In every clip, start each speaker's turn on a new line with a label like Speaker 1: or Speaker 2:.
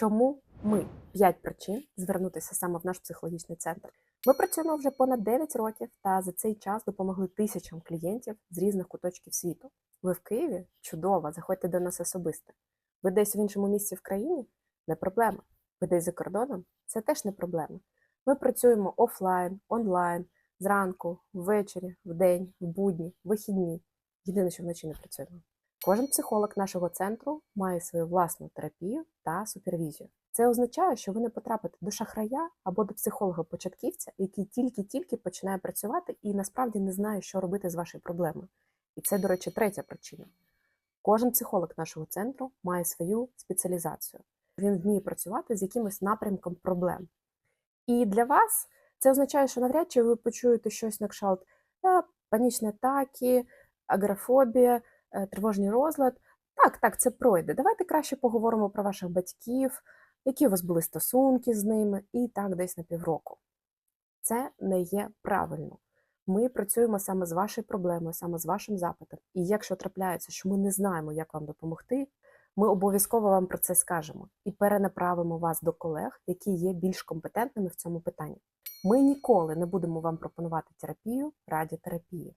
Speaker 1: Чому ми? П'ять причин звернутися саме в наш психологічний центр. Ми працюємо вже понад 9 років та за цей час допомогли тисячам клієнтів з різних куточків світу. Ви в Києві? Чудово, заходьте до нас особисто. Ви десь в іншому місці в країні? Не проблема. Ви десь за кордоном? Це теж не проблема. Ми працюємо офлайн, онлайн, зранку, ввечері, вдень, в будні, вихідні. Єдине, що вночі не працюємо. Кожен психолог нашого центру має свою власну терапію та супервізію. Це означає, що ви не потрапите до шахрая або до психолога-початківця, який тільки-тільки починає працювати і насправді не знає, що робити з вашою проблемою. І це, до речі, третя причина. Кожен психолог нашого центру має свою спеціалізацію. Він вміє працювати з якимось напрямком проблем. І для вас це означає, що навряд чи ви почуєте щось на кшталт панічні атаки, агорафобія, е, тривожний розлад. Так, так, це пройде. Давайте краще поговоримо про ваших батьків, які у вас були стосунки з ними, і так десь на півроку. Це не є правильно. Ми працюємо саме з вашою проблемою, саме з вашим запитом. І якщо трапляється, що ми не знаємо, як вам допомогти, ми обов'язково вам про це скажемо і перенаправимо вас до колег, які є більш компетентними в цьому питанні. Ми ніколи не будемо вам пропонувати терапію раді терапії.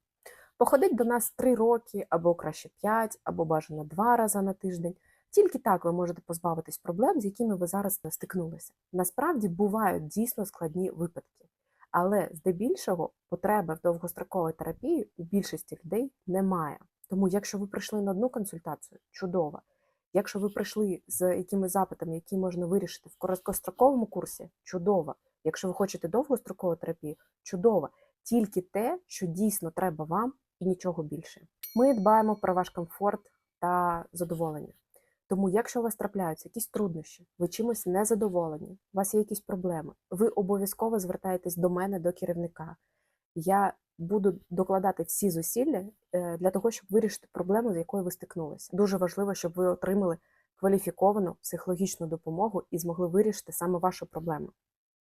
Speaker 1: Походить до нас 3 роки, або краще 5, або бажано 2 рази на тиждень. Тільки так ви можете позбавитись проблем, з якими ви зараз не стикнулися. Насправді бувають дійсно складні випадки, але здебільшого потреби в довгостроковій терапії у більшості людей немає. Тому, якщо ви прийшли на одну консультацію, чудово. Якщо ви прийшли з якимись запитами, які можна вирішити в короткостроковому курсі, чудово. Якщо ви хочете довгострокову терапію, чудово. Тільки те, що дійсно треба вам, і нічого більше. Ми дбаємо про ваш комфорт та задоволення. Тому, якщо у вас трапляються якісь труднощі, ви чимось незадоволені, у вас є якісь проблеми, ви обов'язково звертаєтесь до мене, до керівника. Я буду докладати всі зусилля е, для того, щоб вирішити проблему, з якою ви стикнулися. Дуже важливо, щоб ви отримали кваліфіковану психологічну допомогу і змогли вирішити саме вашу проблему.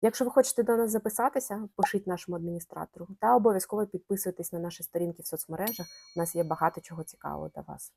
Speaker 1: Якщо ви хочете до нас записатися, пишіть нашому адміністратору та обов'язково підписуйтесь на наші сторінки в соцмережах. У нас є багато чого цікавого для вас.